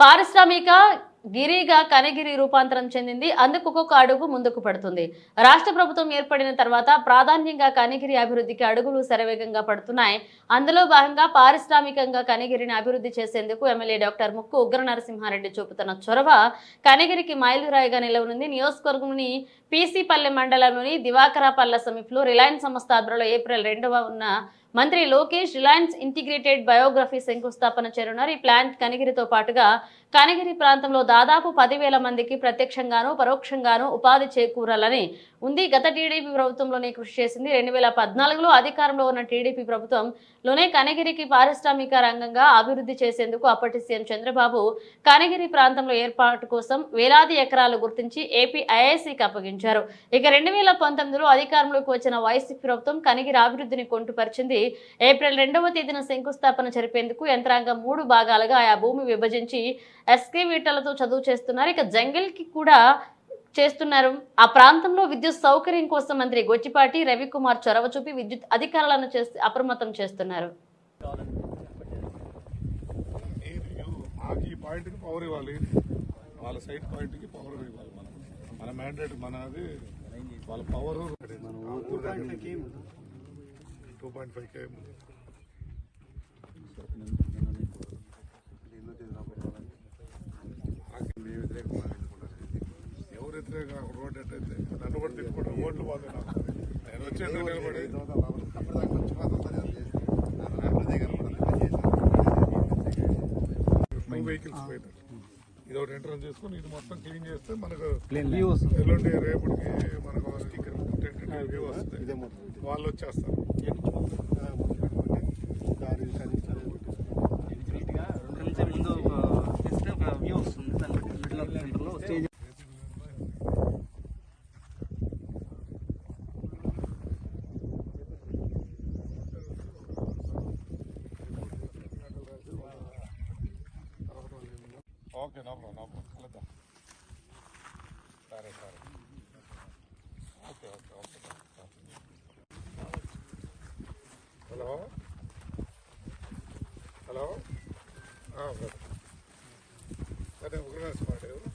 పారిశ్రామిక గిరిగా కనగిరి రూపాంతరం చెందింది. అందుకు ఒక్కొక్క అడుగు ముందుకు పడుతుంది. రాష్ట్ర ప్రభుత్వం ఏర్పడిన తర్వాత ప్రాధాన్యంగా కనిగిరి అభివృద్ధికి అడుగులు శరవేగంగా పడుతున్నాయి. అందులో భాగంగా పారిశ్రామికంగా కనిగిరిని అభివృద్ధి చేసేందుకు ఎమ్మెల్యే డాక్టర్ ముక్కు ఉగ్ర నరసింహారెడ్డి చూపుతున్న చొరవ కనగిరికి మైలురాయిగా నిలవనుంది. నియోజకవర్గంని పీసీపల్లె మండలంలోని దివాకరాపల్ల సమీపంలో రిలయన్స్ సంస్థ ఆధ్వర్యంలో ఏప్రిల్ రెండవ ఉన్న మంత్రి లోకేష్ రిలయన్స్ ఇంటిగ్రేటెడ్ బయోగ్రఫీ శంకుస్థాపన చేరున్నారు. ఈ ప్లాంట్ కనిగిరితో పాటుగా కనిగిరి ప్రాంతంలో దాదాపు పదివేల మందికి ప్రత్యక్షంగానూ పరోక్షంగానూ ఉపాధి చేకూరాలని ఉంది. గత టీడీపీ ప్రభుత్వంలోనే కృషి చేసింది. రెండు వేల పద్నాలుగులో అధికారంలో ఉన్న టీడీపీ ప్రభుత్వంలోనే కనగిరికి పారిశ్రామిక రంగంగా అభివృద్ధి చేసేందుకు అప్పటి సీఎం చంద్రబాబు కనగిరి ప్రాంతంలో ఏర్పాటు కోసం వేలాది ఎకరాలు గుర్తించి ఏపీ ఐఐసికి అప్పగించారు. ఇక రెండు వేల పంతొమ్మిదిలో అధికారంలోకి వచ్చిన వైసీపీ ప్రభుత్వం కనగిరి అభివృద్ధిని కొంటుపరిచింది. ఏప్రిల్ రెండవ తేదీన శంకుస్థాపన జరిపేందుకు యంత్రాంగం మూడు భాగాలుగా ఆయా భూమి విభజించి ఎస్కేవీటలతో చదువు చేస్తున్నారు. ఇక జంగిల్కి కూడా చేస్తున్నారు. ఆ ప్రాంతంలో విద్యుత్ సౌకర్యం కోసం మంత్రి గొచ్చిపాటి రవికుమార్ చొరవ చూపి విద్యుత్ అధికారులను చేసి అప్రమత్తం చేస్తున్నారు. వాళ్ళ సైడ్ పాయింట్కి పవర్ ఇవ్వాలి మనం మన మ్యాండేట్ మనది. వాళ్ళ power two point five K ఎవరు వ్యతిరేక రోడ్ ఎట్టయితే నన్ను కూడా తిట్టుకుంటారు ఓట్లు పోతాయి నాకు నేను నిలబడి వెహికల్స్ పోయినారు ఇది ఒకటి ఎంట్రన్స్ చేసుకొని ఇది మొత్తం క్లీన్ చేస్తే మనకు ఎల్లుండి రేపటికి మనకు వాళ్ళు వచ్చేస్తారు okay no problem no problem కలుద్దాం సరే సరే okay okay okay hello hello సరే ఉగ్రనాథ్ స్వామి